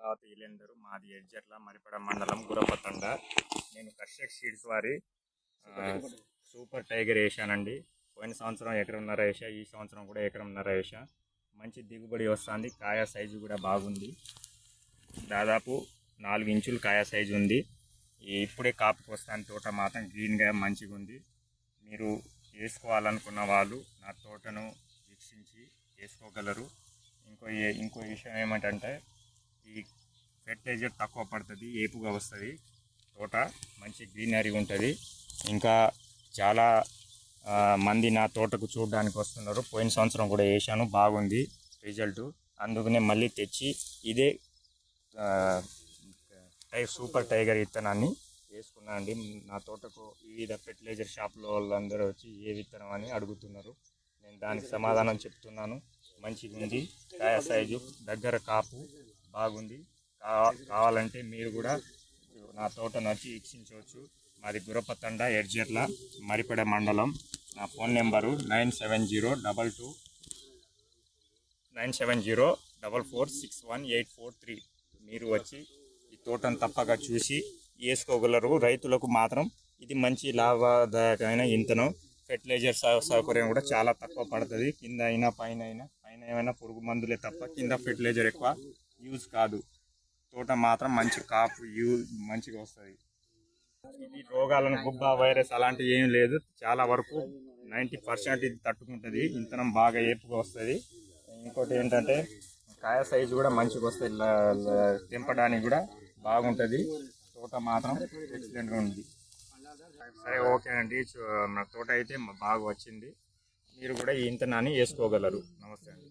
కళావతి ఇలేందరు మాది ఎడ్జర్ల మరిపడ మండలం గురపతండ. నేను కర్షక్ సీడ్స్ వారి సూపర్ టైగర్ వేసానండి పోయిన సంవత్సరం ఎకరంన్నర వేసా ఈ సంవత్సరం కూడా ఎకరంన్నర వేసా మంచి దిగుబడి వస్తుంది కాయ సైజు కూడా బాగుంది. దాదాపు నాలుగు ఇంచులు కాయ సైజు ఉంది. ఇప్పుడే కాపుకి వస్తాను తోట మాత్రం గ్రీన్గా మంచిగా ఉంది మీరు వేసుకోవాలనుకున్న వాళ్ళు నా తోటను వీక్షించి వేసుకోగలరు. ఇంకో ఇంకో విషయం ఏమిటంటే ఈ ఫెర్టిలైజర్ తక్కువ పడుతుంది ఏపుగా వస్తుంది. తోట మంచి గ్రీనరీ ఉంటుంది. ఇంకా చాలా మంది నా తోటకు చూడడానికి వస్తున్నారు. పోయిన సంవత్సరం కూడా వేసాను బాగుంది రిజల్ట్. అందుకనే మళ్ళీ తెచ్చి ఇదే ఆ, టై సూపర్ టైగర్ విత్తనాన్ని వేసుకున్నానండి నా తోటకు వివిధ ఫెర్టిలైజర్ షాప్లో వాళ్ళందరూ వచ్చి ఏ విత్తనం అని అడుగుతున్నారు. నేను దానికి సమాధానం చెప్తున్నాను. మంచిగా ఉంది కాయ సైజు దగ్గర కాపు బాగుంది. కావాలంటే మీరు కూడా నా తోటను వచ్చి వీక్షించవచ్చు మాది గురపతండ ఎడ్జర్ల మరిపెడ మండలం. నా phone number nine seven zero double two nine seven zero double four six one eight four three. మీరు వచ్చి ఈ తోటను తప్పక చూసి వేసుకోగలరు. రైతులకు మాత్రం ఇది మంచి లాభదాయకమైన ఇంతనం. ఫెర్టిలైజర్ సౌకర్యం కూడా చాలా తక్కువ పడుతుంది. కింద అయినా పైన అయినా పైన ఏమైనా పురుగు మందులే తప్ప కింద ఫెర్టిలైజర్ ఎక్కువ యూజ్ కాదు. తోట మాత్రం మంచి కాపు యూజ్ మంచిగా వస్తుంది. ఇది రోగాలను గుబ్బ వైరస్ అలాంటివి ఏం లేదు. చాలా వరకు నైంటీ పర్సెంట్ ఇది తట్టుకుంటుంది. ఇంతనం బాగా ఏపుగా వస్తుంది. ఇంకోటి ఏంటంటే కాయ సైజు కూడా మంచిగా వస్తుంది. తెంపడానికి కూడా బాగుంటుంది. తోట మాత్రం ఎక్సలెంట్గా ఉంది. సరే ఓకే అండి. చూ- తోట అయితే బాగా వచ్చింది. మీరు కూడా ఈ ఇంతనాన్ని వేసుకోగలరు. నమస్తే అండి.